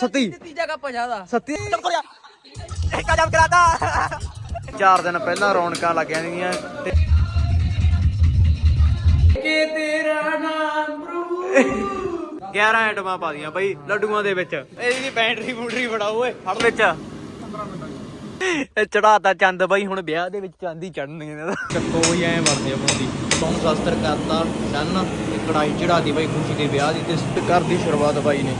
ਸੱਤੀ। ਤੀਜਾ ਕੱਪ ਸੱਤੀ। ਕੋਰਿਆ ਇੱਕ ਜਮ ਕਰਾਤਾ ਚਾਰ ਦਿਨ ਪਹਿਲਾਂ ਰੌਣਕਾਂ ਲੱਗ ਜਾਂਦੀਆਂ ਤੇ ਕਿ ਤੇਰਾ ਨਾਮ ਬਰੂ 11 ਆਈਟਮਾਂ ਪਾ ਦੀਆਂ ਬਈ ਲੱਡੂਆਂ ਦੇ ਵਿੱਚ। ਇਹਦੀ ਬੈਟਰੀ ਬੂਟਰੀ ਫੜਾਓ ਓਏ। ਫੜ ਵਿੱਚ। ਇਹ ਚੜਾਤਾ ਚੰਦ ਬਈ ਹੁਣ ਵਿਆਹ ਦੇ ਵਿੱਚ ਚਾਂਦੀ ਚੜਨਗੇ ਇਹਦਾ ਚੱਕੋ ਬਈ ਐ ਵਰਦੇ ਆਪਣਾ ਦੀ ਸੌਂਗ ਸ਼ਾਸਤਰ ਕਰਤਾ ਡਨ ਤੇ ਕੜਾਈ ਚੜਾਦੀ ਬਈ ਖੁਸ਼ੀ ਦੇ ਵਿਆਹ ਦੀ ਤੇ ਕਰਦੀ ਸ਼ੁਰੂਆਤ ਬਾਈ ਨੇ।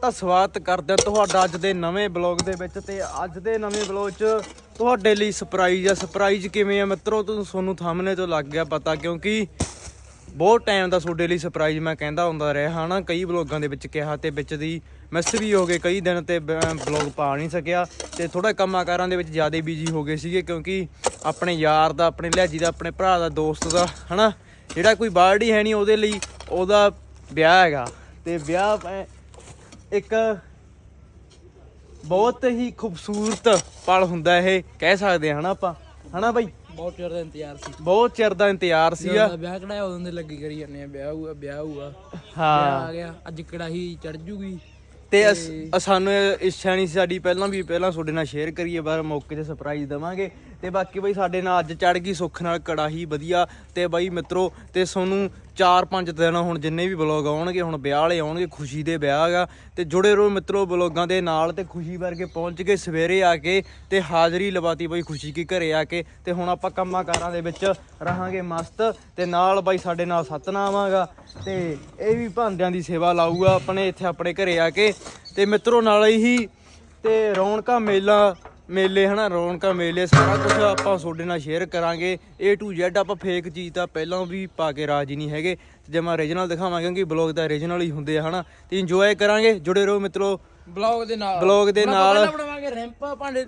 ਮਿੱਤਰੋ ਤਾਂ ਸਵਾਗਤ ਕਰਦੇ ਹਾਂ ਤੁਹਾਡਾ ਅੱਜ ਦੇ ਨਵੇਂ ਬਲੌਗ ਦੇ ਵਿੱਚ ਤੇ ਅੱਜ ਦੇ ਨਵੇਂ ਬਲੌਗ 'ਚ ਤੁਹਾਡੇ ਲਈ ਸਰਪ੍ਰਾਈਜ਼ ਆ। ਸਰਪ੍ਰਾਈਜ਼ ਕਿਵੇਂ ਆ ਮਿੱਤਰੋ? ਤੁਹਾਨੂੰ ਤੁਹਾਨੂੰ ਥੰਬਨੇ ਤੋਂ ਲੱਗ ਗਿਆ ਪਤਾ ਕਿਉਂਕਿ ਬਹੁਤ ਟਾਈਮ ਦਾ ਤੁਹਾਡੇ ਲਈ ਸਰਪ੍ਰਾਈਜ਼ ਮੈਂ ਕਹਿੰਦਾ ਹੁੰਦਾ ਰਿਹਾ। ਹਨਾ, ਕਈ ਬਲੌਗਾਂ ਦੇ ਵਿੱਚ ਕਿਹਾ ਤੇ ਵਿੱਚ ਦੀ ਮਿਸ ਵੀ ਹੋ ਗਏ। ਕਈ ਦਿਨ ਤੇ ਬਲੌਗ ਪਾ ਨਹੀਂ ਸਕਿਆ ਤੇ ਥੋੜਾ ਕੰਮਾਂ-ਕਾਰਾਂ ਦੇ ਵਿੱਚ ਜ਼ਿਆਦਾ ਬਿਜ਼ੀ ਹੋ ਗਏ ਸੀਗੇ ਕਿਉਂਕਿ ਆਪਣੇ ਯਾਰ ਦਾ, ਆਪਣੇ ਲਿਆਜੀ ਦਾ, ਆਪਣੇ ਭਰਾ ਦਾ, ਦੋਸਤ ਦਾ, ਹਨਾ, ਜਿਹੜਾ ਕੋਈ ਬਰਥਡੇ ਹੈ ਨਹੀਂ ਉਹਦੇ ਲਈ ਉਹਦਾ ਵਿਆਹ ਹੈਗਾ। ਤੇ ਵਿਆਹ ਇੱਕ ਬਹੁਤ ਹੀ ਖੂਬਸੂਰਤ ਪਲ ਹੁੰਦਾ ਇਹ ਕਹਿ ਸਕਦੇ ਹਾਂ ਹਨਾ ਆਪਾਂ? ਹਨਾ ਬਾਈ? ਬਹੁਤ ਚਿਰ ਦਾ ਇੰਤਜ਼ਾਰ ਸੀ। ਬਹੁਤ ਚਿਰ ਦਾ ਇੰਤਜ਼ਾਰ ਸੀਗਾ। ਵਿਆਹ ਕਢਾਇਆ ਉਦੋਂ ਦੇ ਲੱਗੀ ਕਰੀ ਜਾਂਦੇ ਆ ਵਿਆਹ ਹੋਊਗਾ ਵਿਆਹ ਹੋਊਗਾ ਹਾਂ। ਆ ਗਿਆ ਅੱਜ ਕੜਾਹੀ ਚੜ ਜੂਗੀ। ਤੇ ਸਾਨੂੰ ਇੱਛਾ ਨਹੀਂ ਸਾਡੀ ਪਹਿਲਾਂ ਵੀ ਪਹਿਲਾਂ ਤੁਹਾਡੇ ਨਾਲ ਸ਼ੇਅਰ ਕਰੀਏ ਬਾਰ ਮੌਕੇ ਤੇ ਸਰਪ੍ਰਾਈਜ਼ ਦਵਾਂਗੇ। ਤੇ ਬਾਕੀ ਬਈ ਸਾਡੇ ਨਾਲ ਅੱਜ ਚੜ ਗਈ ਸੁੱਖ ਨਾਲ ਕੜਾਹੀ ਵਧੀਆ। ਤੇ ਬਾਈ ਮਿੱਤਰੋ ਤੇ ਤੁਹਾਨੂੰ 4-5 ਦਿਨ ਹੁਣ ਜਿੰਨੇ ਵੀ ਬਲੌਗ ਆਉਣਗੇ, ਹੁਣ ਵਿਆਹ ਵਾਲੇ ਆਉਣਗੇ, ਖੁਸ਼ੀ ਦੇ ਵਿਆਹ ਹੈਗਾ। ਤੇ ਜੁੜੇ ਰਹੋ ਮਿੱਤਰੋ ਬਲੌਗਾਂ ਦੇ ਨਾਲ ਤੇ ਖੁਸ਼ੀ ਵਰਗੇ ਪਹੁੰਚ ਕੇ ਸਵੇਰੇ ਆ ਕੇ ਤੇ ਹਾਜ਼ਰੀ ਲਵਾਤੀ ਬਈ ਖੁਸ਼ੀ ਕੀ ਘਰੇ ਆ ਕੇ। ਤੇ ਹੁਣ ਆਪਾਂ ਕੰਮਾਂ ਕਾਰਾਂ ਦੇ ਵਿੱਚ ਰਹਾਂਗੇ ਮਸਤ ਤੇ ਨਾਲ ਬਾਈ ਸਾਡੇ ਨਾਲ ਸਤਨਾਮ ਆਗਾ ਤੇ ਇਹ ਵੀ ਭਾਂਡਿਆਂ ਦੀ ਸੇਵਾ ਲਾਊਗਾ ਆਪਣੇ ਇੱਥੇ ਆਪਣੇ ਘਰੇ ਆ ਕੇ। ਤੇ ਮਿੱਤਰੋ ਨਾਲ ਹੀ ਤੇ ਰੌਣਕਾਂ ਮੇਲਾ ਮੇਲੇ ਹਨਾ ਰੌਣਕਾਂ ਮੇਲੇ ਸਾਰਾ ਕੁਝ ਆਪਾਂ ਤੁਹਾਡੇ ਨਾਲ ਸ਼ੇਅਰ ਕਰਾਂਗੇ। A to Z ਆਪਾਂ ਫੇਕ ਚੀਜ਼ ਤਾਂ ਪਹਿਲਾਂ ਵੀ ਪਾ ਕੇ ਰਾਜੀ ਨਹੀਂ ਹੈਗੇ। ਤੇ ਜੇ ਮੈਂ origignal ਦਿਖਾਵਾਂਗੇ ਕਿਉਂਕਿ ਬਲੌਗ ਤਾਂ origignal ਹੀ ਹੁੰਦੇ ਆ ਹਨਾ। ਤੇ ਇੰਜੋਏ ਕਰਾਂਗੇ ਜੁੜੇ ਰਹੋ ਮਿੱਤਰੋ। ਬਲੌਗ ਦੇ ਨਾਲ। ਬਲੌਗ ਦੇ ਨਾਲ। ਬਣਾਵਾਂਗੇ ਰੈਂਪ ਭਾਂਡੇ।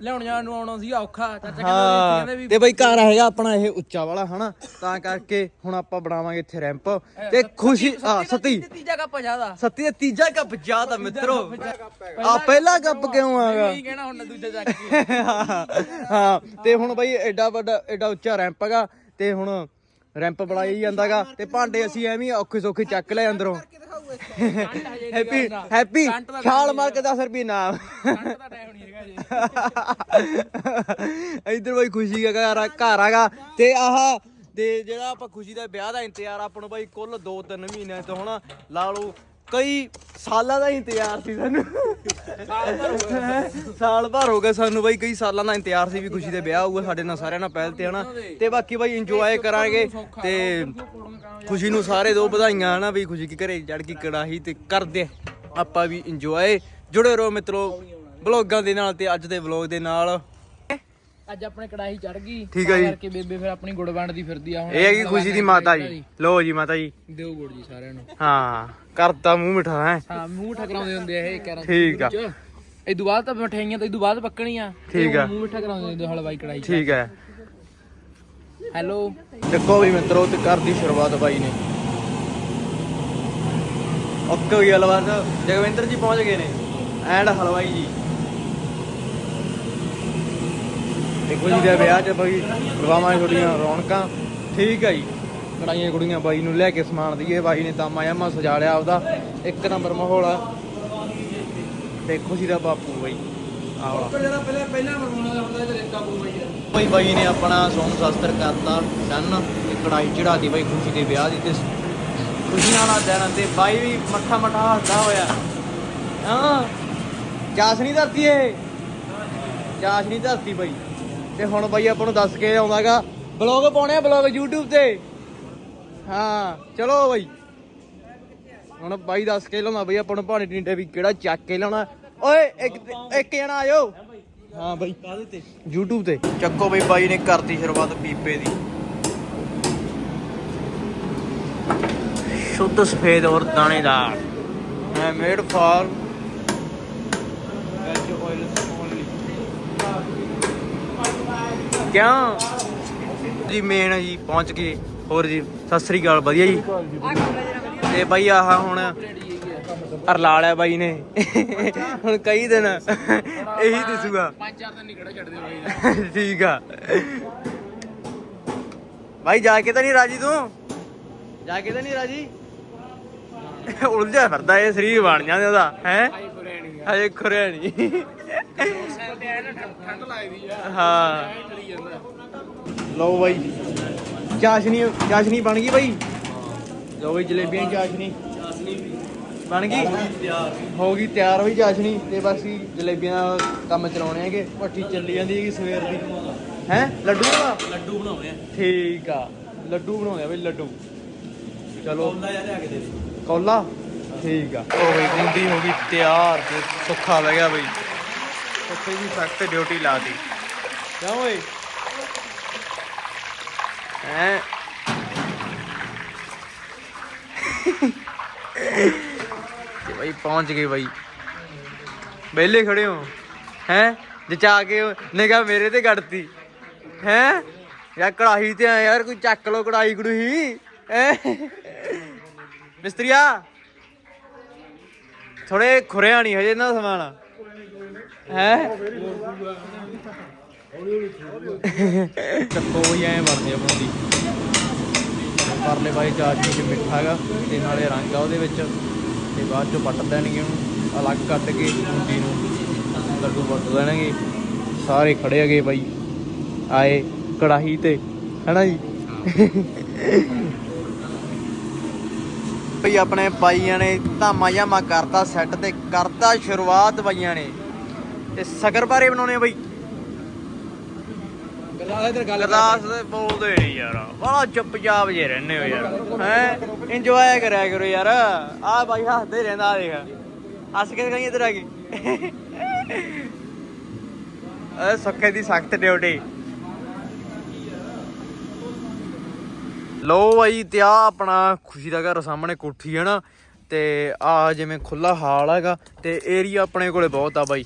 ਲਿਆਉਣ ਜਾਣ ਨੂੰ ਆਉਣਾ ਸੀ ਔਖਾ। ਚਾਚਾ ਹਾਂ ਕਹਿੰਦੇ ਵੀ ਤੇ ਬਈ ਘਰ ਹੈਗਾ ਆਪਣਾ ਇਹ ਉੱਚਾ ਵਾਲਾ ਹਨਾ? ਤਾਂ ਕਰਕੇ ਹੁਣ ਆਪਾਂ ਬਣਾਵਾਂਗੇ ਇੱਥੇ ਰੈਂਪ। ਤੇ ਖੁਸ਼ੀ ਆ ਸਤੀ ਤੀਜਾ ਕੱਪ ਜ਼ਿਆਦਾ। ਸਤੀ ਦਾ ਤੀਜਾ ਕੱਪ ਜ਼ਿਆਦਾ ਮਿੱਤਰੋ। ਆ ਪਹਿਲਾ ਕੱਪ ਕਿਉਂ ਆਗਾ ਕਹਿਣਾ ਹੁਣ ਦੂਜਾ ਚੱਕ ਕੇ। ਹਾਂ ਤੇ ਹੁਣ ਬਈ ਐਡਾ ਵੱਡਾ ਐਡਾ ਉੱਚਾ ਰੈਂਪ ਹੈਗਾ ਤੇ ਹੁਣ ਰੈਂਪ ਬਣਾਈ ਜਾਂਦਾਗਾ ਤੇ ਭਾਂਡੇ ਅਸੀਂ ਐਵੇਂ ਔਖੇ ਸੌਖੇ ਚੱਕ ਲਏ ਅੰਦਰੋਂ। ਹੈਪੀ ਹੈਪੀ ਛਾਲ ਮਾਰ ਕੇ 10 ਰੁਪਏ ਨਾਮ। ਇਧਰ ਬਈ ਖੁਸ਼ੀ ਦਾ ਘਰ ਆ- ਘਰ ਆਗਾ ਤੇ ਆਹ ਤੇ ਜਿਹੜਾ ਆਪਾਂ ਖੁਸ਼ੀ ਦਾ ਵਿਆਹ ਦਾ ਇੰਤਜ਼ਾਰ ਆਪਾਂ ਨੂੰ ਬਈ ਕੁੱਲ 2-3 ਮਹੀਨਿਆਂ ਤੋਂ ਹੁਣ ਲਾ ਲਓ ਕਈ ਸਾਲਾਂ ਦਾ ਇੰਤਜ਼ਾਰ ਸੀ ਸਾਨੂੰ। ਸਾਲ ਭਰ ਹੋ ਗਏ ਸਾਨੂੰ ਬਾਈ, ਕਈ ਸਾਲਾਂ ਦਾ ਇੰਤਜ਼ਾਰ ਸੀ ਵੀ ਖੁਸ਼ੀ ਦੇ ਵਿਆਹ ਹੋਊਗਾ, ਸਾਡੇ ਨਾਲ ਸਾਰਿਆਂ ਨਾਲ ਪਹਿਲ ਤੇ, ਹਨਾ? ਤੇ ਬਾਕੀ ਬਾਈ ਇੰਜੋਏ ਕਰਾਂਗੇ ਤੇ ਖੁਸ਼ੀ ਨੂੰ ਸਾਰੇ ਦੋ ਵਧਾਈਆਂ, ਹਨਾ? ਵੀ ਖੁਸ਼ੀ ਕੀ ਘਰੇ ਚੜ ਗਈ ਕੜਾਹੀ ਤੇ ਕਰਦੇ ਆਪਾਂ ਵੀ ਇੰਜੋਏ ਜੁੜੇ ਰਹੋ ਮਿੱਤਰੋ ਬਲੌਗਾਂ ਦੇ ਨਾਲ ਤੇ ਅੱਜ ਦੇ ਬਲੌਗ ਦੇ ਨਾਲ। ਅੱਜ ਆਪਣੇ ਕੜਾਹੀ ਚੜ ਗਈ। ਠੀਕ ਹੈ ਜੀ। ਤਾਂ ਕਰਕੇ ਬੇਬੇ ਫਿਰ ਆਪਣੀ ਗੁੜ ਵੰਡਦੀ ਫਿਰਦੀ ਆ। ਹੁਣ ਇਹ ਹੈਗੀ ਖੁਸ਼ੀ ਦੀ ਮਾਤਾ ਜੀ। ਲੋ ਜੀ। ਮਾਤਾ ਜੀ। ਦਿਓ ਗੁੜ ਜੀ ਸਾਰਿਆਂ ਨੂੰ। ਹਾਂ ਕਰਤਾ ਮੂੰਹ ਮਿਠਾ ਹੈ। ਹਾਂ ਮੂੰਹ ਠਕਰਾਉਂਦੇ ਹੁੰਦੇ ਆ ਇਹ ਕਹਿ ਠੀਕ ਆ। ਇਹ ਤੋਂ ਬਾਅਦ ਤਾਂ ਮਠਿਆਈਆਂ ਤਾਂ ਇਹ ਤੋਂ ਬਾਅਦ ਪੱਕਣੀਆਂ ਠੀਕ ਆ। ਮੂੰਹ ਮਿੱਠਾ ਕਰਾਉਂਦੇ ਹੁੰਦੇ ਹਲਵਾਈ ਕੜਾਈ ਠੀਕ ਹੈ ਹੈਲੋ। ਦੇਖੋ ਵੀ ਮਿੱਤਰੋ ਤੇ ਕਰਦੀ ਸ਼ੁਰੂਆਤ ਬਾਈ ਨੇ। ਓਕੇ ਹੋ ਗਿਆ ਲਵਾਸ ਜਗਵਿੰਦਰ ਜੀ ਪਹੁੰਚ ਗਏ ਨੇ। ਐਂਡ ਹਲਵਾਈ ਜੀ। ਦੇਖੋ ਜੀ ਦੇ ਵਿਆਹ 'ਚ ਬਾਈ ਲਵਾਵਾਂਗੇ ਤੁਹਾਡੀਆਂ ਰੌਣਕਾਂ। ਠੀਕ ਹੈ ਜੀ। ਕੜਾਈਆਂ ਕੁੜੀਆਂ ਬਾਈ ਨੂੰ ਲੈ ਕੇ ਸਮਾਨ ਦਈਏ। ਬਾਈ ਨੇ ਤਾਂ ਮਾਇਆ ਮਾ ਸਜਾ ਲਿਆ ਆਪਦਾ। ਇੱਕ ਨੰਬਰ ਮਾਹੌਲ ਆ। ਤੇ ਖੁਸ਼ੀ ਦਾ ਬਾਪੂ ਬਾਈ। ਹੀ ਬਈ ਬਾਈ ਨੇ ਆਪਣਾ ਸੌਂਗ ਸ਼ਾਸਤਰ ਕਰਤਾ ਡਨ ਤੇ ਕੜਾਈ ਚੜਾਦੀ ਬਈ ਖੁਸ਼ੀ ਦੇ ਵਿਆਹ ਦੀ ਤੇ ਖੁਸ਼ੀ ਨਾਲ ਆ ਦਿਨ ਤੇ ਬਾਈ ਵੀ ਮੱਠਾ ਮੱਠਾ ਹੱਸਦਾ ਹੋਇਆ। ਹਾਂ। ਚਾਸ਼ਨੀ ਧਰਤੀ ਏ। ਚਾਸ਼ਨੀ ਧਰਤੀ ਬਈ। ਤੇ ਹੁਣ ਬਾਈ ਆਪਾਂ ਨੂੰ ਦੱਸ ਕੇ ਆਉਂਦਾਗਾ ਬਲੌਗ ਪਾਉਣੇ ਆ ਬਲੌਗ YouTube ਤੇ। ਹਾਂ ਚਲੋ ਬਈ। ਹੁਣ ਬਾਈ ਦੱਸ ਕੇ ਲਾਉਂਦਾ ਬਈ ਆਪਾਂ ਨੂੰ ਪਾਣੀ ਟਿੰਡੇ ਵੀ ਕਿਹੜਾ ਚੱਕ ਕੇ ਲਾਉਣਾ। ਓਏ ਇੱਕ ਇੱਕ ਜਣਾ ਆਇਓ। ਹਾਂ ਬਾਈ ਕਾਹਦੇ ਤੇ YouTube ਤੇ। ਚੱਕੋ ਬਈ ਬਾਈ ਨੇ ਕਰਤੀ ਸ਼ੁਰੂਆਤ ਪੀਪੇ ਦੀ। ਸ਼ੁੱਧ ਸਫੇਦ ਔਰ ਦਾਣੇਦਾਰ। ਹੈ ਮੇਡ ਫਾਰ ਵੈਜ ਕਿਉਂ ਜੀ ਮੇਨ ਜੀ ਪਹੁੰਚ ਗਏ। ਹੋਰ ਜੀ ਸਤਿ ਸ੍ਰੀ ਅਕਾਲ ਵਧੀਆ ਜੀ? ਤੇ ਬਾਈ ਆਹ ਹੁਣ ਅਰ ਲਾ ਲਿਆ ਬਾਈ ਨੇ। ਹੁਣ ਕਈ ਦਿਨ ਇਹੀ ਦਿਸੂਗਾ। ਪੰਜ ਚਾਰ ਦਿਨ ਨਹੀਂ ਖੜਾ ਛੱਡਦੇ ਬਾਈ ਠੀਕ ਆ। ਬਾਈ ਜਾ ਕੇ ਤਾਂ ਨਹੀਂ ਰਾਜੀ ਤੂੰ? ਜਾ ਕੇ ਤਾਂ ਨਹੀਂ ਰਾਜੀ? ਉਲਝਿਆ ਫਿਰਦਾ ਇਹ ਸਰੀਰ ਬਣ ਜਾਂਦਾ ਉਹਦਾ ਹੈ? ਹਜੇ ਖੁਰਿਆ ਨਹੀਂ ਹਾਂ। ਲਓ ਬਾਈ। ਚਾਸ਼ਨੀ ਚਾਸ਼ਨੀ ਬਣ ਗਈ ਬਾਈ। ਲਓ ਬਾਈ ਜਲੇਬੀਆਂ ਦੀ ਚਾਸ਼ਨੀ। ਬਣ ਗਈ? ਹੋ ਗਈ ਤਿਆਰ ਹੋਈ ਚਾਸ਼ਨੀ। ਤੇ ਬਸ ਹੀ ਜਲੇਬੀਆਂ ਦਾ ਕੰਮ ਚਲਾਉਣੇ ਹੈਗੇ। ਭੱਠੀ ਚੱਲੀ ਜਾਂਦੀ ਹੈਗੀ ਸਵੇਰ ਦੀ। ਹੈ? ਲੱਡੂ ਬਣਾ ਲੱਡੂ ਬਣਾਉਣੇ ਆ। ਠੀਕ ਆ। ਲੱਡੂ ਬਣਾਉਂਦੇ ਆ ਬਈ ਲੱਡੂ। ਚਲੋ। ਕੇ ਦੇ ਦੇ। ਕੌਲਾ? ਠੀਕ ਆ। ਉਹ ਬਈ ਬੂੰਦੀ ਹੋ ਗਈ ਤਿਆਰ ਤੇ ਸੁੱਖਾ ਗਿਆ ਬਈ। ਸੁੱਖੇ ਦੀ ਸਖਤ ਡਿਊਟੀ ਲਾਤੀ ਕਿਉਂ ਓਏ? ਹੈ? ਤੇ ਬਈ ਪਹੁੰਚ ਗਏ ਬਈ। ਵਿਹਲੇ ਖੜੇ ਹੋ। ਹੈ? ਜਚਾ ਕੇ ਨਿਗਾ ਮੇਰੇ ਤੇ ਗੜਤੀ ਹੈ? ਯਾ ਕੜਾਹੀ ਤੇ ਆ ਯਾਰ ਕੋਈ ਚੱਕ ਲੋ ਕੜਾਹੀ ਕੜੂਹੀ? ਮਿਸਤਰੀਆ! ਥੋੜੇ ਖੁਰਿਆ ਨਹੀਂ ਹਜੇ ਨਾ ਸਮਾਨ। ਹੈ? ਚੱਕੋ ਵੀ ਐਂ ਬਣਦੇ ਆ ਬਣਦੀ ਪਰਲੇ ਬਾਈ ਚਾਚੀ ਚ ਮਿੱਠਾ ਹੈਗਾ ਤੇ ਨਾਲੇ ਰੰਗ ਆ ਉਹਦੇ ਵਿੱਚ। ਤੇ ਬਾਅਦ ਚੋਂ ਵੱਟ ਦੇਣਗੇ ਉਹਨੂੰ, ਅਲੱਗ ਕੱਟ ਕੇ ਬੂੰਦੀ ਨੂੰ। ਲੱਡੂ ਵੱਟ ਦੇਣਗੇ। ਸਾਰੇ ਖੜੇ ਹੈਗੇ ਬਾਈ। ਆਏ ਕੜਾਹੀ ਤੇ, ਹੈਨਾ ਜੀ? ਭਈ ਆਪਣੇ ਬਾਈਆਂ ਨੇ ਧਾਮਾ ਜਾਮਾ ਕਰਤਾ ਸੈੱਟ ਤੇ, ਕਰਤਾ ਸ਼ੁਰੂਆਤ ਬਾਈਆਂ ਨੇ। ਤੇ ਸ਼ਕਰ ਬਾਰੇ ਬਣਾਉਣੇ ਆ ਬਈ। ਗੱਲਾਂ ਇਧਰ ਗੱਲ ਗਲਾਸ ਦੇ ਬੋਲਦੇ ਨਹੀਂ ਯਾਰ। ਬੜਾ ਚੁੱਪਚਾਪ ਜੇ ਰਹਿੰਦੇ ਹੋ ਯਾਰ। ਹੈ? ਇੰਜੋਏ ਕਰਿਆ ਕਰੋ ਯਾਰ। ਆ ਬਾਈ ਹੱਸਦੇ ਰਹਿੰਦਾ ਆਹ ਦੇਖ। ਹੱਸ ਕੇ ਕਹੀਂ ਇਧਰ ਆ ਕੇ। ਇਹ ਸੁੱਖੇ ਦੀ ਸਖਤ ਡਿਊਟੀ। ਲੋ ਬਾਈ ਤੇ ਆ ਆਪਣਾ ਖੁਸ਼ੀ ਦਾ ਘਰ ਸਾਹਮਣੇ ਕੋਠੀ ਹੈ ਨਾ। ਤੇ ਆ ਜਿਵੇਂ ਖੁੱਲਾ ਹਾਲ ਹੈਗਾ ਤੇ ਏਰੀਆ ਆਪਣੇ ਕੋਲੇ ਬਹੁਤ ਆ ਬਾਈ।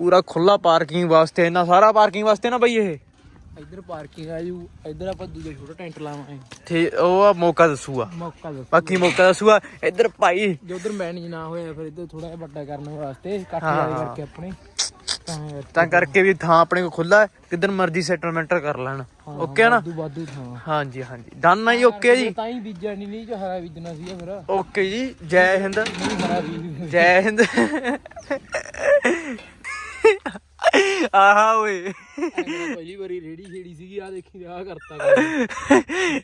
ਪੂਰਾ ਖੁੱਲਾ ਪਾਰਕਿੰਗ ਵਾਸਤੇ ਇਹਨਾਂ ਸਾਰਾ ਪਾਰਕਿੰਗ ਵਾਸਤੇ ਨਾ ਬਾਈ ਇਹ। ਇੱਧਰ ਪਾਰਕਿੰਗ ਆ ਜੂ ਇੱਧਰ ਆਪਾਂ ਦੂਜਾ ਛੋਟਾ ਟੈਂਟ ਲਾਵਾਂਗੇ। ਤੇ ਉਹ ਆ ਮੌਕਾ ਦੱਸੂਗਾ। ਮੌਕਾ ਦੱਸ ਬਾਕੀ ਮੌਕਾ ਦੱਸੂਗਾ। ਇੱਧਰ ਭਾਈ। ਜੇ ਉਧਰ ਮੈਨੇਜ ਨਾ ਹੋਇਆ ਫਿਰ ਇੱਧਰ ਥੋੜਾ ਜਿਹਾ ਵੱਡਾ ਕਰਨ ਵਾਸਤੇ ਜਾਰੀ ਹਾਂ। ਕਰਕੇ ਆਪਣੇ। ਤਾਂ ਕਰਕੇ- ਵੀ ਥਾਂ ਆਪਣੇ ਕੋਲ ਖੁੱਲਾ ਕਿੱਧਰ ਮਰਜ਼ੀ ਸੈਟਲਮੈਂਟ ਕਰ ਲੈਣ। ਓਕੇ ਨਾ? ਵਾਧੂ ਵਾਧੂ ਥਾਂ। ਹਾਂਜੀ ਹਾਂਜੀ। ਡਨ ਆ ਜੀ ਓਕੇ ਜੀ। ਤਾਂ ਹੀ ਬੀਜਿਆ ਨਹੀਂ ਨਹੀਂ ਜੋ ਹਰਾ ਬੀਜਣਾ ਸੀਗਾ ਫਿਰ। ਓਕੇ ਜੀ ਜੈ ਹਿੰਦ। ਜੈ ਹਿੰਦ। ਆਹਾ ਓਏ। ਪਹਿਲੀ ਵਾਰੀ ਰੇੜੀ ਛੇੜੀ ਸੀਗੀ ਆ ਦੇਖੀ ਆ ਕਰਤਾ।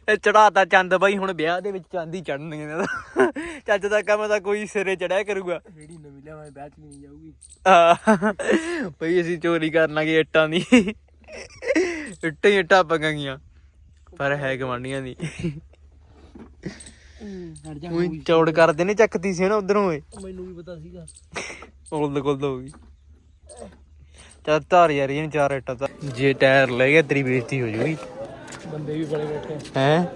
ਇਹ ਚੜਾਤਾ ਚੰਦ ਬਾਈ ਹੁਣ ਵਿਆਹ ਦੇ ਵਿੱਚ ਚਾਂਦੀ ਚੜਨਗੇ ਇਹਨਾਂ ਦਾ ਚੱਜ ਦਾ ਕੰਮ ਤਾਂ ਕੋਈ ਸਿਰੇ ਚੜਿਆ ਕਰੂਗਾ। ਰੇੜੀ ਨਵੀਂ ਲਿਆਵਾਂ ਵਿਆਹ ਚ ਨਹੀਂ ਜਾਊਗੀ। ਬਈ ਅਸੀਂ ਚੋਰੀ ਕਰਨ ਲੱਗੇ ਇੱਟਾਂ ਦੀ। ਇੱਟਾਂ ਹੀ ਇੱਟਾਂ ਪਕਾਂਗੀਆਂ ਪਰ ਹੈ ਗਵਾਂਡੀਆਂ ਦੀ। ਉਹੀ ਚੌੜ ਕਰਦੇ ਨੇ ਚੱਕਦੀ ਸੀ ਨਾ ਉਧਰੋਂ ਓਏ। ਮੈਨੂੰ ਵੀ ਪਤਾ ਸੀਗਾ। ਉਲਦ ਗੁਲਦ ਹੋ ਗਈ। ਚੱਲ ਧਾਰ ਯਾਰ ਇਹਨ ਚਾਰ ਇੱਟਾਂ ਤਾਂ। ਜੇ ਟਾਇਰ ਲੈ ਗਿਆ ਤੇਰੀ ਬੇਇੱਜ਼ਤੀ ਹੋ ਜੂਗੀ। ਬੰਦੇ ਵੀ ਬੜੇ ਬੈਠੇ ਹੈ?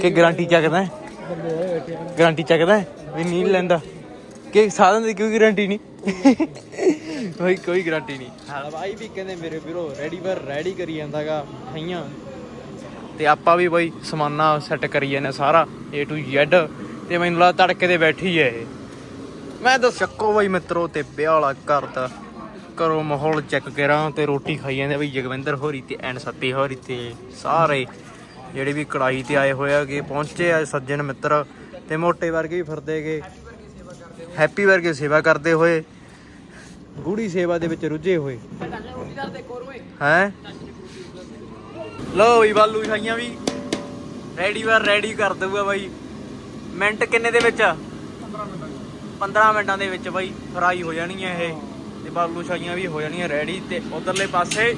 ਕਿ ਗਾਰੰਟੀ ਚੱਕਦਾ ਹੈ? ਬੰਦੇ ਬੈਠੇ ਗਾਰੰਟੀ ਚੱਕਦਾ ਹੈ? ਵੀ ਨਹੀਂ ਲੈਂਦਾ। ਕਿ ਸਾਧਨ ਦੀ ਕੋਈ ਗਾਰੰਟੀ ਨਹੀਂ। ਕੋਈ ਕੋਈ ਗਾਰੰਟੀ ਨਹੀਂ। ਹਾਲ ਬਾਈ ਵੀ ਕਹਿੰਦੇ ਮੇਰੇ ਵੀਰੋ ਰੈਡੀ ਪਰ ਰੈਡੀ ਕਰੀ ਜਾਂਦਾਗਾ ਹਈਆਂ। ਤੇ ਆਪਾਂ ਵੀ ਬਾਈ ਸਮਾਨਾ ਸੈੱਟ ਕਰੀ ਜਾਂਦੇ ਸਾਰਾ A to Z ਤੇ ਮੈਨੂੰ ਲਾ ਤੜਕੇ ਤੇ ਬੈਠੀ ਐ ਇਹ। ਮੈਂ ਤਾਂ ਚੱਕੋ ਬਾਈ ਮਿੱਤਰੋ ਤੇ ਵਿਆਹ ਵਾਲਾ ਕਰਦਾ ਕਰੋ ਮਾਹੌਲ ਚੈੱਕ ਕਰਾਂ ਤੇ ਰੋਟੀ ਖਾਈ ਜਾਂਦੇ ਬਈ ਜਗਵਿੰਦਰ ਹੋਰੀ ਤੇ ਐਨ ਸੱਤੀ ਹੋਰੀ ਤੇ ਸਾਰੇ ਜਿਹੜੇ ਵੀ ਕੜਾਈ ਤੇ ਆਏ ਹੋਏ ਆਗੇ ਪਹੁੰਚੇ ਆ ਸੱਜਣ ਮਿੱਤਰ ਤੇ ਮੋਟੇ ਵਰਗੇ ਵੀ ਫਿਰਦੇਗੇ ਹੈਪੀ ਵਰਗੇ ਸੇਵਾ ਕਰਦੇ ਹੋਏ ਗੂੜੀ ਸੇਵਾ ਦੇ ਵਿੱਚ ਰੁੱਝੇ ਹੋਏ। ਹੈ? ਲੋ ਵੀ ਬਾਲੂ ਖਾਈਆਂ ਵੀ। ਰੈਡੀ ਵਾਰ ਰੈਡੀ ਕਰ ਦਊਗਾ ਬਾਈ। ਮਿੰਟ ਕਿੰਨੇ ਦੇ ਵਿੱਚ? 15 ਮਿੰਟਾਂ ਦੇ ਵਿੱਚ। ਬਾਈ ਫਰਾਈ ਹੋ ਜਾਣੀਆਂ ਇਹ। ਤੇ ਬਾਲੂ ਛਾਈਆਂ ਵੀ ਹੋ ਜਾਣੀਆਂ ਰੈਡੀ ਤੇ ਉਧਰਲੇ ਪਾਸੇ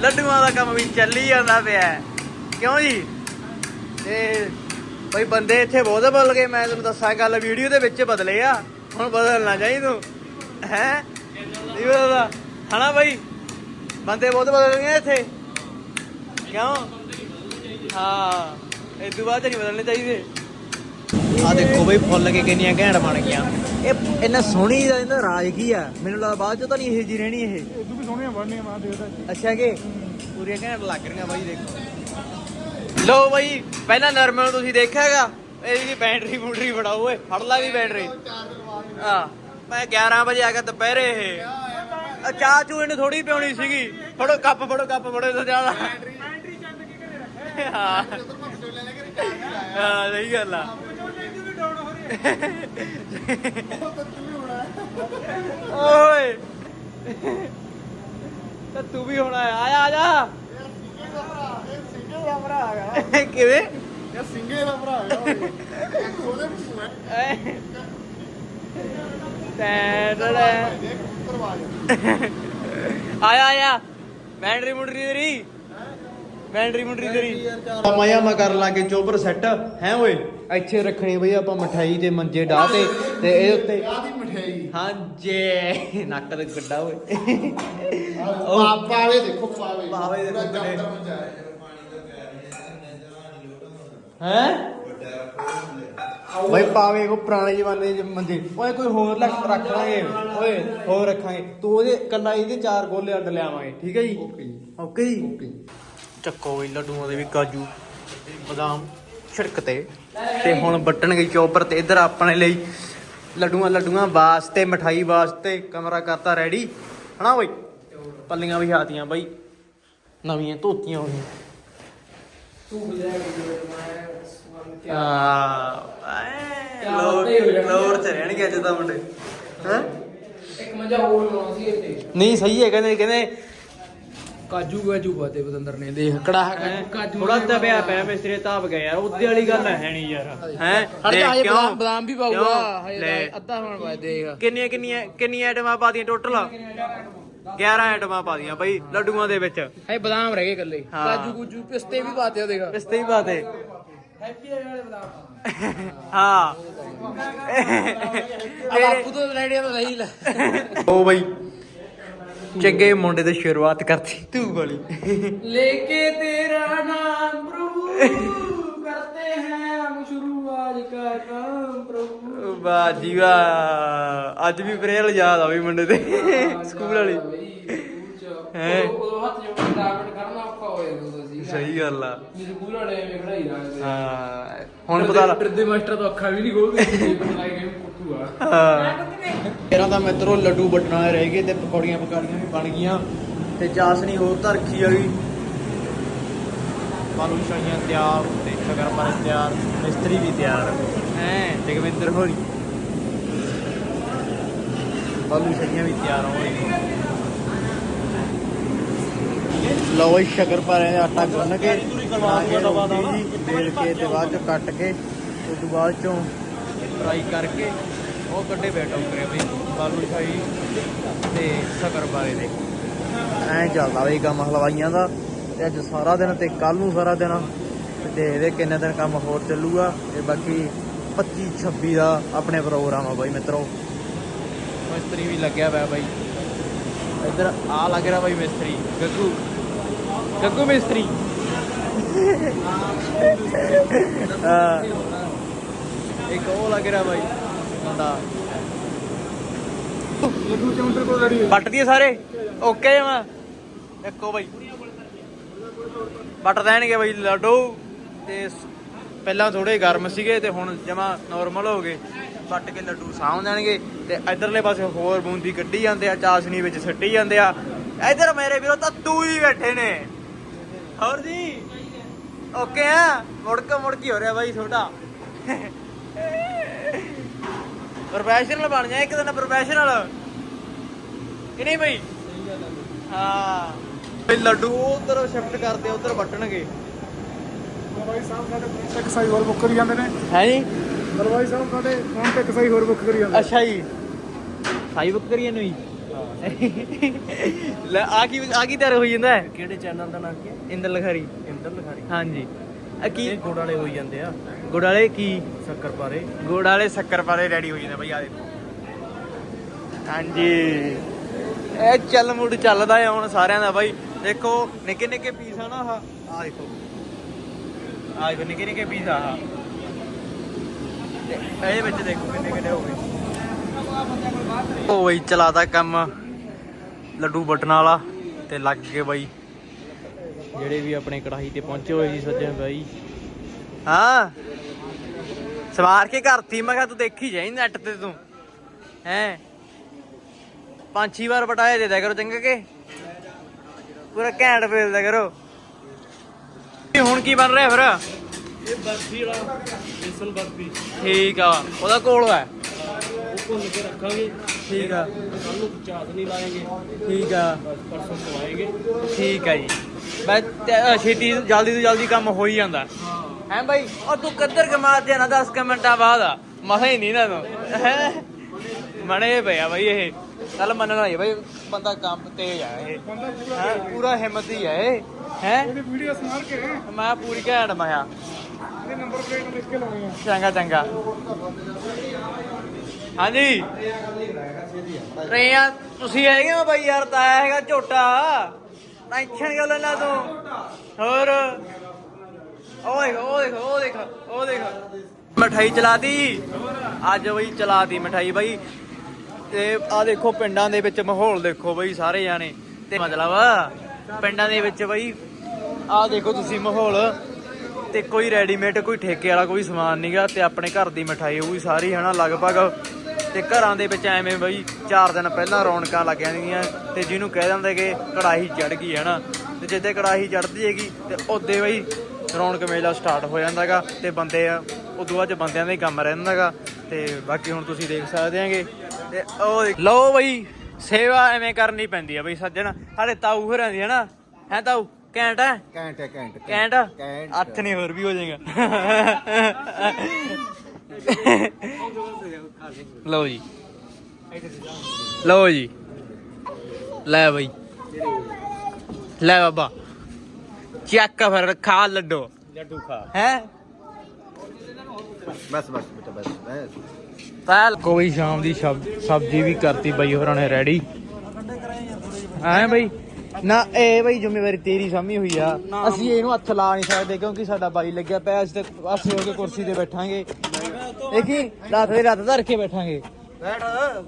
ਲੱਡੂਆਂ ਦਾ ਕੰਮ ਵੀ ਚੱਲੀ ਜਾਂਦਾ ਪਿਆ। ਕਿਉਂ ਜੀ? ਤੇ ਬਈ ਬੰਦੇ ਇੱਥੇ ਬਹੁਤ ਬਦਲ ਗਏ, ਮੈਂ ਤੁਹਾਨੂੰ ਦੱਸਾਂ ਗੱਲ ਵੀਡੀਓ ਦੇ ਵਿੱਚ ਬਦਲੇ ਆ। ਹੁਣ ਬਦਲਣਾ ਚਾਹੀ ਤੂੰ। ਹੈ? ਨਹੀਂ ਬਦਲਦਾ। ਹਨਾ ਬਈ? ਬੰਦੇ ਬਹੁਤ ਬਦਲ ਗਏ ਇੱਥੇ। ਕਿਉਂ? ਹਾਂ ਇਹ ਤੋਂ ਬਾਅਦ ਨਹੀਂ ਬਦਲਣੇ ਚਾਹੀਦੇ। ਆ ਦੇਖੋ ਬਈ ਫੁੱਲ ਕੇ ਕਿੰਨੀਆਂ ਘੈਂਟ ਬਣ ਗਈਆਂ। ਇਹ ਇਹਨਾਂ ਸੋਹਣੀ ਦਾ ਇਹਦਾ ਰਾਜ ਕੀ ਆ? ਮੈਨੂੰ ਲੱਗਦਾ ਬਾਅਦ ਚੋਂ ਤਾਂ ਨਹੀਂ ਇਹ ਜੀ ਰਹਿਣੀ ਇਹ। ਇਦੋਂ ਵੀ ਸੋਹਣੀਆਂ ਬਣਨੀਆਂ ਮਾਂ ਦੇਖਦਾ ਅੱਛਾ ਕਿ? ਪੂਰੀਆਂ ਘੈਂਟ ਲੱਗ ਰਹੀਆਂ ਬਾਈ ਦੇਖੋ। ਲੋ ਬਾਈ ਪਹਿਲਾਂ ਨਰਮਲ ਤੁਸੀਂ ਦੇਖਿਆਗਾ? ਇਹਦੀ ਬੈਟਰੀ ਬੂਟਰੀ ਫੜਾਓ ਓਏ ਫੜ ਲਾ ਵੀ ਬੈਟਰੀ ਆ ਮੈਂ 11 ਵਜੇ ਆ ਗਿਆ ਦੁਪਹਿਰੇ ਇਹ। ਚਾਹ ਚੂ ਇਹਨੇ ਥੋੜੀ ਪਿਉਣੀ ਸੀਗੀ। ਫੜੋ ਕੱਪ ਫੜੋ ਕੱਪ ਫੜੋ ਤੋਂ ਜ਼ਿਆਦਾ। ਹਾਂ। ਹਾਂ ਸਹੀ ਗੱਲ ਆ। ਓਏ। ਤਾਂ ਤੂੰ ਵੀ ਹੁਣ ਆਇਆ। ਆ ਆ ਜਾ ਕਿਵੇਂ? ਇਹ ਸਿੰਗੇ ਦਾ ਭਰਾ ਹੈਗਾ ਟੈਂਡੜਾ ਆਇਆ ਆਇਆ। ਬੈਟਰੀ ਮੁੰਡਰੀ ਤੇਰੀ। ਬੈਟਰੀ ਮੁੰਡਰੀ ਤੇਰੀ। ਮਜ਼ਾ ਮਾ ਕਰ ਲਾਂਗੇ ਚੋਬਰ ਸੈੱਟ ਹੈ ਓਏ? ਇੱਥੇ ਰੱਖਣੀ ਬਈ ਆਪਾਂ ਮਠਾਈ ਤੇ ਮੰਜੇ ਢਾਹ ਤੇ ਤੇ ਇਹ ਉੱਤੇ ਆਦੀ ਮਠਿਆਈ। ਹਾਂਜੀ ਨੱਕ ਤੇ ਗੱਡਾ ਓਏ। ਪਾ ਪਾਵੇ ਦੇਖੋ ਪਾਵੇ। ਪਾਵੇ ਦੇਖੋ ਪੂਰਾ ਕਿੰਨੇ। ਜੰਤਰ ਮਚਾਇਆ ਹੈ। ਬਈ ਪਾਵੇ ਉਹ ਪੁਰਾਣੇ ਜ਼ਮਾਨੇ ਦੇ ਮੰਜੇ। ਓਏ ਕੋਈ ਹੋਰ ਲੱਖ ਰੱਖ ਲਾਂਗੇ। ਓਏ ਹੋਰ ਰੱਖਾਂਗੇ। ਤੂੰ ਉਹਦੇ ਕੱਲਾ ਇਹਦੇ ਚਾਰ ਗੋਲੇ ਅੱਡ ਲਿਆਵਾਂਗੇ ਠੀਕ ਹੈ ਜੀ। ਓਕੇ ਜੀ। ਓਕੇ ਜੀ। ਚੱਕੋ ਵੀ ਲੱਡੂਆਂ ਦੇ ਵੀ ਕਾਜੂ ਬਦਾਮ ਛਿੜਕ ਤੇ। ਹੁਣ ਵੱਟਣ ਗਈ ਚੋਪਰ ਤੇ। ਇੱਧਰ ਆਪਣੇ ਲਈ ਲੱਡੂਆਂ ਲੱਡੂਆਂ ਵਾਸਤੇ ਮਠਾਈ ਵਾਸਤੇ ਕਮਰਾ ਕਰਤਾ ਰੈਡੀ ਹਨਾ ਓਏ ਪੱਲੀਆਂ ਵੀ ਹਾਤੀਆਂ ਬਾਈ। ਨਵੀਆਂ ਧੋਤੀਆਂ ਹੋਈਆਂ। ਆ ਲੋਰ ਲੋਰ ਚ ਰਹਿਣਗੇ ਅੱਜ ਤਾਂ ਮੁੰਡੇ। ਹੈ? ਇੱਕ ਮੰਜਾ ਹੋਰ ਲਾਉਣਾ ਸੀ ਇੱਥੇ। ਨਹੀਂ ਸਹੀ ਹੈ ਕਹਿੰਦੇ ਕਹਿੰਦੇ ਕਾਜੂ ਕਾਜੂ ਪਾਤੇ ਬਦੰਦਰ ਨੇ ਦੇਖ ਕੜਾਹ ਕਾਜੂ ਥੋੜਾ ਦਬਿਆ ਪਿਆ ਮਿਸਤਰੀ ਤਾਪ ਗਿਆ ਯਾਰ ਉਹਦੇ ਵਾਲੀ ਗੱਲ ਹੈ ਨਹੀਂ ਯਾਰ। ਹੈ? ਹਲੇ ਹਜੇ ਬਦਾਮ ਬਦਾਮ ਵੀ ਪਾਊਗਾ? ਹਜੇ ਅੱਧਾ ਹੁਣ ਬਾਅਦ ਦੇਖ। ਕਿੰਨੀਆਂ ਕਿੰਨੀਆਂ ਕਿੰਨੀਆਂ ਆਈਟਮਾਂ ਪਾਦੀਆਂ ਟੋਟਲ? 11 ਆਈਟਮਾਂ ਪਾਦੀਆਂ ਬਈ ਲੱਡੂਆਂ ਦੇ ਵਿੱਚ। ਹਜੇ ਬਦਾਮ ਰਹਿ ਗਏ ਇਕੱਲੇ। ਹਾਂ। ਕਾਜੂ ਕੁਜੂ ਪਿਸਤੇ ਵੀ ਪਾਤੇ ਉਹ ਦੇਖ। ਪਿਸਤੇ ਹੀ ਪਾਤੇ ਹੈਪੀ ਵਾਲੇ ਬਦਾਮ ਹਾਂ। ਆ ਬਾਪੂ ਤੋਂ ਰੈਡੀ ਤਾਂ ਨਹੀਂ ਲੈ। ਉਹ ਬਈ ਚੰਗੇ ਮੁੰਡੇ ਦੀ ਸ਼ੁਰੂਆਤ ਕਰਤੀ। ਤੂੰ ਵਾਲੀ ਲੈ ਕੇ ਤੇਰਾ ਨਾਮ ਪ੍ਰਭੂ ਕਰਤੇ ਹੈ ਹਮ ਸ਼ੁਰੂ ਆਜ ਕਾ ਪ੍ਰਭੂ। ਵਾਹ ਜੀ ਵਾਹ। ਅੱਜ ਵੀ ਪ੍ਰੇਅਰ ਯਾਦ ਆ ਵੀ ਮੁੰਡੇ ਤੇ ਸਕੂਲ ਵਾਲੀ। ਹੈਂ? ਉਹ ਹੱਥ ਜੋੜ ਕੇ ਡਾਕਟ ਕਰਨਾ ਔਖਾ ਹੋ ਜਾਂਦਾ ਸੀ ਸਹੀ ਗੱਲ ਆ। ਮੇਰੇ ਸਕੂਲ ਵਾਲੇ ਐਵੇਂ ਖੜਾਈ ਰੱਖਦੇ ਹਾਂ ਹੁਣ ਪਤਾ ਲੱਗ ਡਰਦੇ ਮਾਸਟਰ ਤੋਂ ਅੱਖਾਂ ਵੀ ਨਹੀਂ ਖੋਲਦੇ ਸੀ ਬਣਾਈ ਗਏ ਕੁੱਟੂ ਆ। ਹਾਂ। ਤੇਰਾ ਤਾਂ ਮਿੱਤਰੋ ਲੱਡੂ ਵੱਟਣ ਰਹਿ ਗਏ ਤੇ ਪਕੌੜੀਆਂ ਪਕਾੜੀਆਂ ਵੀ ਬਣ ਗਈਆਂ ਤੇ ਚਾਸਣੀ ਹੋਰ ਤਾਂ ਰੱਖੀ ਆ ਗਈ ਬਾਲੂ ਸ਼ਾਹੀਆਂ ਤਿਆਰ ਤੇ ਸ਼ਕਰ ਪਰ ਤਿਆਰ ਮਿਸਤਰੀ ਵੀ ਤਿਆਰ। ਹੈ ਜਗਵਿੰਦਰ ਹੋਰੀ। ਬਾਲੂ ਸ਼ਾਹੀਆਂ ਵੀ ਤਿਆਰ ਹੋ ਰਹੀਆਂ ਲਓ ਇਹ ਸ਼ਕਰ ਪਾਰੇ ਦਾ ਆਟਾ ਗੁੰਨ ਕੇ ਬਣਾ ਕੇ ਰੋਟੀ ਜੀ ਬੇਲ ਕੇ ਤੇ ਬਾਅਦ ਚ ਕੱਟ ਕੇ ਉਸ ਤੋਂ ਬਾਅਦ ਚੋਂ ਫਰਾਈ ਕਰਕੇ ਉਹ ਕੱਢੇ ਬੈਠ ਕਰੇ ਬਈ ਬਾਲੂ ਸ਼ਾਹੀ ਤੇ ਸ਼ਕਰ ਪਾਰੇ ਦੇ ਐਂ ਚੱਲਦਾ ਬਈ ਕੰਮ ਹਲਵਾਈਆਂ ਦਾ ਤੇ ਅੱਜ ਸਾਰਾ ਦਿਨ ਤੇ ਕੱਲ ਨੂੰ ਸਾਰਾ ਦਿਨ ਤੇ ਦੇਖਦੇ ਕਿੰਨੇ ਦਿਨ ਕੰਮ ਹੋਰ ਚੱਲੂਗਾ ਤੇ ਬਾਕੀ 25 26 ਦਾ ਆਪਣੇ ਪ੍ਰੋਗਰਾਮ ਆ ਬਾਈ ਮਿੱਤਰੋ। ਮਿਸਤਰੀ ਵੀ ਲੱਗਿਆ ਹੋਇਆ ਬਾਈ। ਇੱਧਰ ਆ ਲੱਗ ਰਿਹਾ ਬਾਈ ਮਿਸਤਰੀ ਗੱਗੂ। ਗੱਗੂ ਮਿਸਤਰੀ ਹਾਂ ਇੱਕ ਉਹ ਲੱਗ ਰਿਹਾ ਬਾਈ ਮੁੰਡਾ ਲੱਡੂ ਕਾਊਂਟਰ ਕੋਲ ਰੈਡੀ ਵੱਟ ਦੀਏ ਸਾਰੇ ਓਕੇ ਜਮਾ ਦੇਖੋ ਬਾਈ ਵੱਟ ਦੇਣਗੇ ਬਾਈ ਲੱਡੂ ਤੇ ਪਹਿਲਾਂ ਥੋੜੇ ਗਰਮ ਸੀਗੇ ਤੇ ਹੁਣ ਜਮਾ ਨਾਰਮਲ ਹੋ ਗਏ ਵੱਟ ਕੇ ਲੱਡੂ ਸਾਂਭ ਦੇਣਗੇ ਤੇ ਇਧਰਲੇ ਪਾਸੇ ਹੋਰ ਬੂੰਦੀ ਕੱਢੀ ਜਾਂਦੇ ਆ ਚਾਸਣੀ ਵਿੱਚ ਸੱਟੀ ਜਾਂਦੇ ਆ ਇਧਰ ਮੇਰੇ ਵੀਰੋ ਤਾਂ ਤੂੰ ਹੀ ਬੈਠੇ ਨੇ ਹੋਰ ਜੀ? ਓਕੇ ਆ? ਮੁੜਕ ਮੁੜਕੀ ਹੋ ਰਿਹਾ ਬਾਈ ਤੁਹਾਡਾ ਪ੍ਰੋਫੈਸ਼ਨਲ ਬਣ ਜਾ ਇੱਕ ਦਿਨ ਪ੍ਰੋਫੈਸ਼ਨਲ ਕਿ ਨਹੀਂ ਬਈ? ਹਾਂ। ਬਈ ਲੱਡੂ ਉਧਰ ਸ਼ਿਫਟ ਕਰਦੇ ਉਧਰ ਵੱਟਣਗੇ। ਬਾਈ ਸਾਹਿਬ ਸਾਡੇ ਫੋਨ ਤੇ ਕਸਾਈ ਹੋਰ ਬੁੱਕ ਕਰੀ ਜਾਂਦੇ ਨੇ। ਹੈ ਜੀ? ਦਰਵਾਈ ਸਾਹਿਬ ਸਾਡੇ ਫੋਨ ਤੇ ਕਸਾਈ ਹੋਰ ਬੁੱਕ ਕਰੀ ਜਾਂਦੇ ਅੱਛਾ ਜੀ। ਸਾਈ ਬੁੱਕ ਕਰੀਏ ਨੂੰ ਲੈ ਆ ਕੀ ਆ ਕੀ ਤਿਆਰ ਹੋਈ ਜਾਂਦਾ ਹੈ? ਕਿਹੜੇ ਚੈਨਲ ਦਾ ਨਾਮ ਕੀ ਹੈ? ਇੰਦਰ ਲਖਾਰੀ। ਇੰਦਰ ਲਖਾਰੀ। ਹਾਂਜੀ। ਆ ਕੀ ਗੁੜ ਵਾਲੇ ਹੋਈ ਜਾਂਦੇ ਆ। ਗੁੜ ਵਾਲੇ ਕੀ? ਸ਼ੱਕਰ ਪਾਰੇ। ਗੁੜ ਵਾਲੇ ਸ਼ੱਕਰ ਪਾਰੇ ਰੈਡੀ ਹੋ ਜਾਂਦੇ ਬਈ ਆ ਦੇਖੋ। ਹਾਂਜੀ। ਇਹ ਚੱਲ ਮੁੜ ਚੱਲਦਾ ਹੈ ਹੁਣ ਸਾਰਿਆਂ ਦਾ ਬਾਈ। ਦੇਖੋ ਨਿੱਕੇ ਨਿੱਕੇ ਪੀਸ ਆ ਨਾ ਆਹ। ਆ ਦੇਖੋ। ਆ ਦੇਖੋ ਨਿੱਕੇ ਨਿੱਕੇ ਪੀਸ ਆ ਆਹ। ਤੇ ਇਹਦੇ ਵਿੱਚ ਦੇਖੋ ਕਿੰਨੇ ਕਿੰਨੇ ਹੋ ਗਏ। ਉਹ ਬਈ ਚਲਾਦਾ ਕੰਮ। ਲੱਡੂ ਬਟਨ ਵਾਲਾ ਤੇ ਲੱਗ ਗਏ ਬਾਈ। ਜਿਹੜੇ ਵੀ ਆਪਣੇ ਕੜਾਹੀ ਤੇ ਪਹੁੰਚੇ ਹੋਏ ਸੀ ਸੱਜਣ ਬਾਈ। ਹਾਂ। ਸਵਾਰ ਕੇ ਕਰਤੀ ਮੈਂ ਕਿਹਾ ਤੂੰ ਦੇਖੀ ਜਾਈ ਨੈਟ ਤੇ ਤੂੰ। ਹੈ। ਪੰਜ ਛੇ ਵਾਰ ਬਟਾਏ ਦੇ ਦਿਆ ਕਰੋ ਚੰਗਾ ਕਿ। ਪੂਰਾ ਘੈਂਟ ਫੇਲਦਾ ਕਰੋ। ਇਹ ਹੁਣ ਕੀ ਬਣ ਰਿਹਾ ਫਿਰ? ਇਹ ਬਰਫੀ ਵਾਲਾ ਬੇਸਨ ਬਰਫੀ। ਠੀਕ ਆ ਉਹਦਾ ਕੋਲ ਹੈ ਭੁੰਨ ਕੇ ਰੱਖਾਂਗੇ। ਠੀਕ ਆ। ਕੱਲ ਨੂੰ ਚਾਤ ਨਹੀਂ ਲਾਏਗੇ। ਠੀਕ ਆ। ਬਸ ਪਰਸੋਂ ਖਵਾਏਗੇ ਠੀਕ ਆ ਜੀ। ਬਸ ਤੇ, ਅ, ਛੇਤੀ ਜਲਦੀ ਤੋਂ ਜਲਦੀ ਕੰਮ ਹੋ ਹੀ ਜਾਂਦਾ। ਹੈ। ਬਾਈ? ਉਹ ਤੂੰ ਕਿੱਧਰ ਕਮਾਤ ਜਾਣਾ 10 ਕੁ ਮਿੰਟਾਂ ਬਾਅਦ? ਆ ਮਸਾ ਹੀ ਨਹੀਂ ਨਾ ਤੂੰ ਹੈਂ? ਮਣੇ ਪਿਆ ਬਾਈ ਇਹ। ਚੱਲ ਮੰਨਣਾ ਹੀ ਬਾਈ ਬੰਦਾ ਕੰਮ ਤੇਜ਼ ਆ ਇਹ। ਹੈਂ? ਪੂਰਾ ਹਿੰਮਤੀ ਆ ਇਹ। ਹੈ? ਇਹਦੀ ਵੀਡੀਓ ਸਮਾਰ ਕੇ ਮੈਂ ਪੂਰੀ ਘੈਂਟ ਮਾਇਆ ਇਹਦੇ ਨੰਬਰ ਪਲੇਟ ਲਿਖ ਕੇ ਲਾਉਣੀ ਆ। ਚੰਗਾ ਚੰਗਾ। ਹਾਂਜੀ। ਰੇਆ ਤੁਸੀਂ ਹੈਗੇ ਹੋ ਬਾਈ ਯਾਰ ਤਾਇਆ ਹੈਗਾ ਝੋਟਾ। ਟੈਨਸ਼ਨ ਕਿਉਂ ਲੈਣਾ ਤੂੰ? ਹੋਰ। ਉਹ ਦੇਖ ਉਹ ਦੇਖ ਉਹ ਦੇਖ ਉਹ ਦੇਖ। ਮਠਾਈ ਚਲਾਤੀ। ਅੱਜ ਬਈ ਚਲਾਤੀ ਮਠਾਈ ਬਾਈ। ਤੇ ਆ ਦੇਖੋ ਪਿੰਡਾਂ ਦੇ ਵਿੱਚ ਮਾਹੌਲ ਦੇਖੋ ਬਈ ਸਾਰੇ ਜਾਣੇ। ਤੇ ਮਤਲਬ ਪਿੰਡਾਂ ਦੇ ਵਿੱਚ ਬਈ ਆ ਦੇਖੋ ਤੁਸੀਂ ਮਾਹੌਲ। ਤੇ ਕੋਈ ਰੈਡੀਮੇਡ ਕੋਈ ਠੇਕੇ ਵਾਲਾ ਕੋਈ ਸਮਾਨ ਨਹੀਂਗਾ ਤੇ ਆਪਣੇ ਘਰ ਦੀ ਮਠਾਈ ਵੀ ਸਾਰੀ ਹਨਾ, ਲਗਭਗ ਤੇ ਘਰਾਂ ਦੇ ਵਿੱਚ ਐਵੇਂ ਬਈ 4 ਦਿਨ ਪਹਿਲਾਂ ਰੌਣਕਾਂ ਲੱਗ ਜਾਂਦੀਆਂ ਤੇ ਜਿਹਨੂੰ ਕਹਿ ਦਿੰਦੇ ਕਿ ਕੜਾਹੀ ਚੜ ਗਈ ਹਨਾ? ਤੇ ਜਿੱਦੇ ਕੜਾਹੀ ਚੜਦੀ ਹੈਗੀ ਤੇ ਉਹਦੇ ਬਈ ਰੌਣਕ ਮੇਲਾ ਸਟਾਰਟ ਹੋ ਜਾਂਦਾਗਾ ਤੇ ਬੰਦੇ ਆ ਉਦੋਂ ਬਾਅਦ 'ਚ ਬੰਦਿਆਂ ਦਾ ਹੀ ਕੰਮ ਰਹਿੰਦਾਗਾ ਤੇ ਬਾਕੀ ਹੁਣ ਤੁਸੀਂ ਦੇਖ ਸਕਦੇ ਆਂਗੇ ਤੇ ਉਹ ਲਓ ਬਈ ਸੇਵਾ ਐਵੇਂ ਕਰਨੀ ਪੈਂਦੀ ਆ ਬਈ ਸੱਜਣ ਸਾਡੇ ਤਾਊ ਹੋਰਾਂ ਦੀ ਹਨਾ? ਹੈ ਤਾਊ ਘੈਂਟ ਹੈ? ਕੈਂਟ ਹੈ ਕੈਂਟ ਕੈਂਟ ਕੈਂਟ ਅੱਠ ਨਹੀਂ ਹੋਰ ਵੀ ਹੋ ਜਾਏਗਾ। ਲਓ ਜੀ। ਲਓ ਜੀ। ਲੈ ਬਈ। ਲੈ ਬਾਬਾ। ਚੱਕ ਫਿਰ ਖਾ ਲੱਡੋ। ਲੱਡੂ ਖਾ। ਹੈ? ਬਸ ਬਸ ਬੇਟਾ ਬਸ ਬਸ। ਕੋਈ ਸ਼ਾਮ ਦੀ ਸਬਜ਼ੀ ਵੀ ਕਰਤੀ ਬਾਈ ਹੋਰਾਂ ਨੇ ਰੈਡੀ ਐ ਬਈ? ਨਾ ਇਹ ਬਈ ਜ਼ਿੰਮੇਵਾਰੀ ਤੇਰੀ ਸਾਮੀ ਹੋਈ ਆ। ਅਸੀਂ ਇਹਨੂੰ ਹੱਥ ਲਾ ਨਹੀਂ ਸਕਦੇ ਕਿਉਂਕਿ ਸਾਡਾ ਬਾਈ ਲੱਗਿਆ ਪਿਆ ਅਸੀਂ ਤੇ ਅਸੀਂ ਹੋ ਕੇ ਕੁਰਸੀ ਤੇ ਬੈਠਾਂਗੇ। ਦੇਖੀ ਰਾਤ ਦੇ ਰਾਤ ਧਰ ਕੇ ਬੈਠਾਂਗੇ।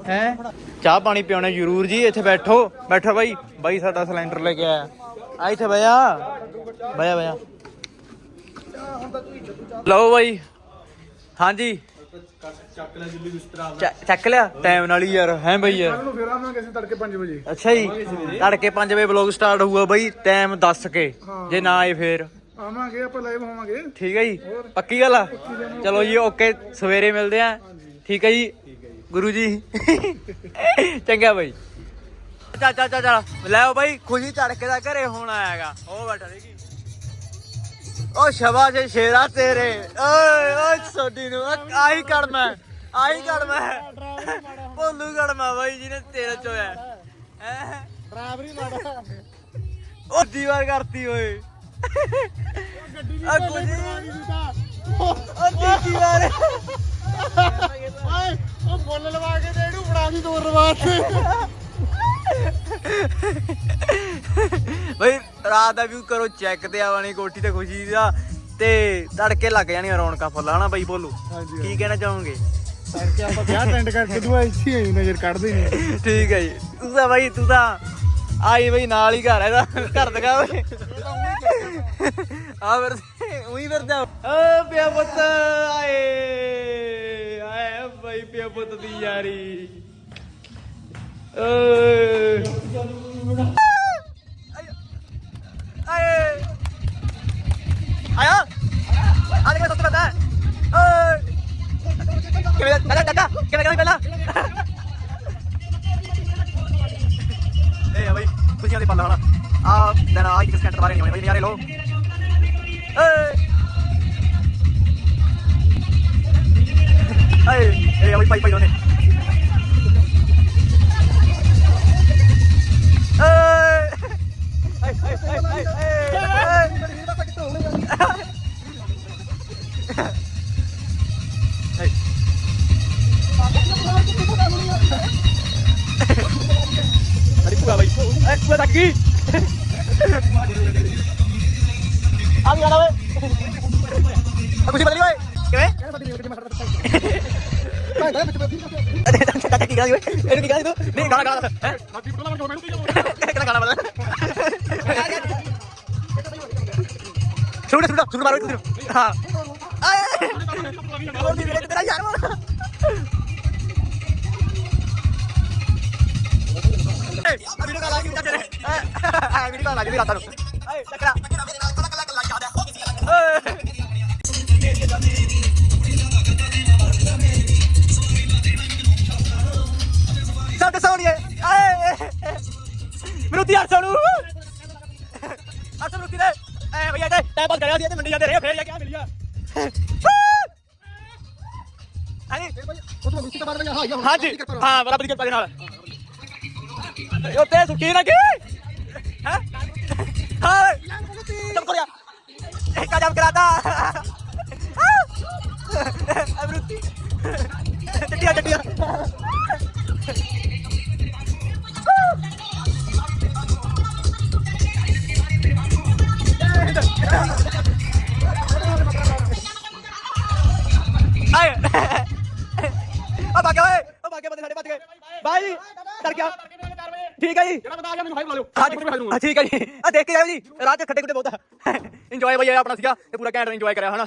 ਹੈ? ਚਾਹ ਪਾਣੀ ਪਿਉਣਾ ਜ਼ਰੂਰ ਜੀ ਇੱਥੇ ਬੈਠੋ। ਬੈਠੋ ਬਾਈ। ਬਾਈ ਸਾਡਾ ਸਿਲੰਡਰ ਲੈ ਕੇ ਆਇਆ। ਆ ਇੱਥੇ ਬਿਆ ਬਿਆ ਬਿਆ ਲਓ ਬਾਈ। ਹਾਂਜੀ। ਚੱਕ ਲਿਆ। ਟਾਈਮ ਨਾਲ ਹੀ ਯਾਰ ਹੈ ਬਈ ਯਾਰ। ਕੱਲ ਨੂੰ ਫੇਰ ਆਵਾਂਗੇ ਅਸੀਂ ਤੜਕੇ 5 ਵਜੇ। ਅੱਛਾ ਜੀ। ਤੜਕੇ 5 ਵਜੇ ਵਲੌਗ ਸਟਾਰਟ ਹੋਊਗਾ ਬਈ। ਟਾਈਮ ਦੱਸ ਕੇ। ਜੇ ਨਾ ਆਏ ਫੇਰ। ਆਵਾਂਗੇ ਆਪਾਂ ਲਾਈਵ ਹੋਵਾਂਗੇ। ਠੀਕ ਹੈ ਜੀ ਪੱਕੀ ਗੱਲ ਆ। ਚਲੋ ਜੀ ਓਕੇ ਸਵੇਰੇ ਮਿਲਦੇ ਆ। ਠੀਕ ਹੈ ਜੀ ਗੁਰੂ ਜੀ। ਚੰਗਾ ਬਈ। ਚਾ ਚਾ ਚਾ ਚਾ। ਲੈ ਆਓ ਬਈ ਖੁਸ਼ੀ ਤੜਕੇ ਦਾ ਘਰੇ ਹੁਣ ਆਇਆਗਾ। ਉਹ ਬੈਠਾ ਦੇਖੀ। ਓ ਸ਼ਬਾਸ਼ ਏ ਸ਼ੇਰਾ ਤੇਰੇ। ਓਏ ਓਏ ਛੋਡੀ ਨੂੰ। ਆਹੀ ਕੜਮਾ ਆਹੀ ਕੜਮਾ ਭੋਲੂ ਕੜਮਾ ਬਾਈ ਜਿਹਨੇ ਤੇਰੇ ਚ ਹੋਇਆ ਹੈ? ਡਰਾਈਵਰੀ ਮਾੜਾ। ਉਹ ਦੀਵਾਰ ਕਰਤੀ ਓਏ। ਆ ਕੁਝ ਉਹ ਤੀਜੀ ਵਾਰ। ਓਏ ਉਹ ਮੁੱਲ ਲਵਾ ਕੇ ਦੇ ਇਹਨੂੰ ਫੜਾ ਦੀ ਦੋ ਰਵਾਤੇ ਬਈ ਰਾਤ ਦਾ ਵਿਊ ਕਰੋ ਚੈੱਕ ਤੇ ਆਵਾਣੀ ਕੋਠੀ ਤੇ ਖੁਸ਼ੀ ਦਾ। ਤੇ ਤੜਕੇ ਲੱਗ ਜਾਣੀਆਂ ਰੌਣਕਾਂ ਫੁੱਲਾਂ ਹਨਾ ਬਾਈ ਬੋਲੂ? ਹਾਂਜੀ, ਕੀ ਕਹਿਣਾ ਚਾਹੋਗੇ? ਕਰਕੇ ਆਪਾਂ ਵਿਆਹ ਟੈਂਡ ਕਰਕੇ ਦੂਆ ਇੱਥੇ ਹੀ ਨਜ਼ਰ ਕੱਢਦੇ ਨਹੀਂ ਠੀਕ ਹੈ ਜੀ। ਤੂੰ ਤਾਂ ਬਾਈ ਤੂੰ ਤਾਂ ਆਈ ਬਈ ਨਾਲ ਹੀ ਘਰ ਹੈ ਘਰ ਦਗਾ ਓਏ ਆ ਫਿਰ ਉਹੀ ਫਿਰਦਾ ਓ ਪਿਆ ਪੁੱਤ, ਆਏ ਆਏ ਬਾਈ ਪਿਆ ਪੁੱਤ ਦੀ ਯਾਰੀ। ਓਏ ਆਏ। ਆਇਆ। ਆ ਦੇਖ ਸਭ ਤੋਂ ਪਤਾ ਓਏ। ਕਿਵੇਂ ਦਾ ਦਾਦਾ ਕਿਵੇਂ ਕਿਵੇਂ ਪਹਿਲਾਂ? ਤੁਸੀਂ ਬਈ ਖੁਸ਼ੀਆਂ ਵਾਲਾ। ਆ ਦਿਨ ਆ ਇੱਕ ਸਕਿੰਟ ਬਾਰੇ ਨਹੀਂ ਹੋਣੇ ਬਈ ਨਿਆਰੇ ਲੋ ਏ ਏ ਏ ਪਾਈ ਪਾਈ ਉਹਨੇ ਕਿਹੜਾ ਗਾਣਾ ਬਦਲ ਸੁਣ ਸੁਣ ਸੁਣ ਮਾਰੋ ਇੱਕ ਹਾਂ। ਆਏ। ਉਹ ਦੀ ਮੇਰੇ ਤੇਰਾ ਯਾਰ ਏ ਵੀਡੀਓ ਕਾਲ ਆ ਗਈ? ਚਾਚੇ ਨੇ ਏ ਵੀਡੀਓ ਕਾਲ ਆ ਗਈ? ਰਾਤਾਂ ਨੂੰ। ਏ, ਚੱਕਰਾ। ਹਾਂਜੀ। ਹਾਂ ਬੜਾ ਵਧੀਆ ਪਾ ਦੇ ਨਾਲ। ਉੱਤੇ ਸੁੱਕੀ ਨਾ ਕੀ? ਹੈ? ਹਾਂ। ਚੁੱਪ ਕਰ ਜਾ ਇੱਕ ਜਮ ਕਰਾਤਾ। ਅਮਰੂਤੀ ਟੱਟੀਆਂ ਟੱਟੀਆਂ ਹਾਈ ਬੁਲਾ ਲਿਓ ਹਾਂ, ਠੀਕ ਹੈ ਜੀ। ਆ ਦੇਖ ਕੇ ਜਾਓ ਜੀ। ਰਾਹ ਚ ਖੱਡੇ ਖੁੱਡੇ ਬਹੁਤ ਆ। ਇੰਜੋਏ ਬਈ, ਇਹ ਆਪਣਾ ਸੀਗਾ ਤੇ ਪੂਰਾ ਘੈਂਟ ਇੰਜੋਏ ਕਰਿਆ, ਹਨਾ?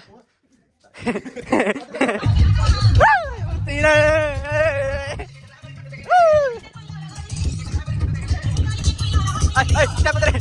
ਤੀਰੇ। ਆਏ ਆਏ ਚੱਪ ਤੇਰੇ